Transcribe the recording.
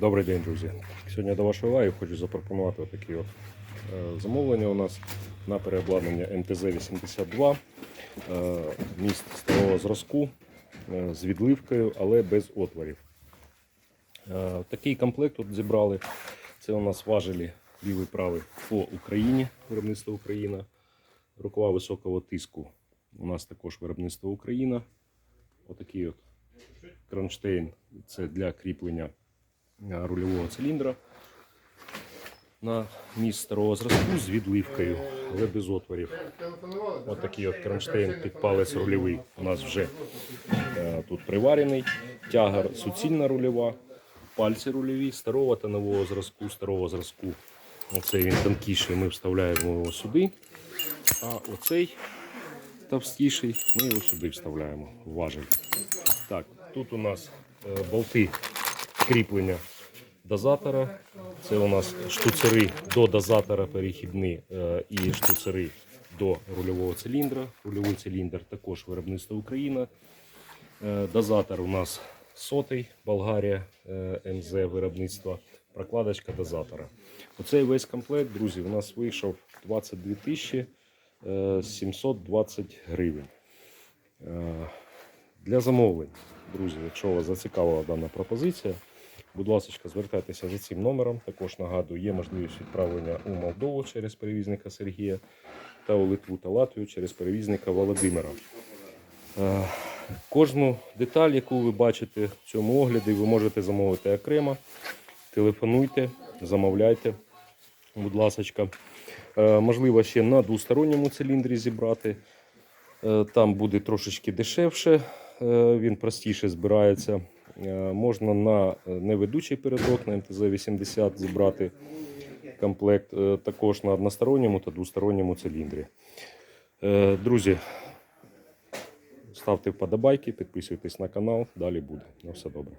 Добрий день, друзі. Сьогодні до вашої уваги хочу запропонувати такі от е, замовлення у нас на переобладнання МТЗ-82, е, міст старого зразку е, з відливкою, але без отворів. Такий комплект тут зібрали. Це у нас важелі лівий правий по Україні, виробництво Україна. Рукава високого тиску. У нас також виробництво Україна. Отакий от кронштейн. Це для кріплення рульового циліндра на міст старого зразку з відливкою, але без отворів. Ось такий от кронштейн під палець рульовий у нас вже е, тут приварений. Тягар суцільна рульова, пальці рульові старого та нового зразку, старого зразку. Оцей він тонкіший, ми вставляємо його сюди. А оцей товстіший ми його сюди вставляємо важель. Так, тут у нас е, болти кріплення дозатора. Це у нас штуцери до дозатора перехідні е, і штуцери до рульового циліндра. Рульовий циліндр також виробництво Україна. Е, Дозатор у нас сотий, Болгарія, е, МЗ виробництва, прокладочка дозатора. Оцей весь комплект, друзі, у нас вийшов 22 тисячі е, 720 гривень. Для замовлень, друзі, якщо вас зацікавила дана пропозиція, будь ласка, звертайтеся за цим номером. Також нагадую, є можливість відправлення у Молдову через перевізника Сергія та у Литву та Латвію через перевізника Володимира. Е, Кожну деталь, яку ви бачите в цьому огляді, ви можете замовити окремо. Телефонуйте, замовляйте, будь ласка. Можливо, ще на двосторонньому циліндрі зібрати. Е, Там буде трошечки дешевше, е, він простіше збирається. Е, Можна на е, неведучий передок на МТЗ-80 зібрати комплект, е, також на односторонньому та двосторонньому циліндрі. Друзі, ставте вподобайки, підписуйтесь на канал, далі буде. На все добре.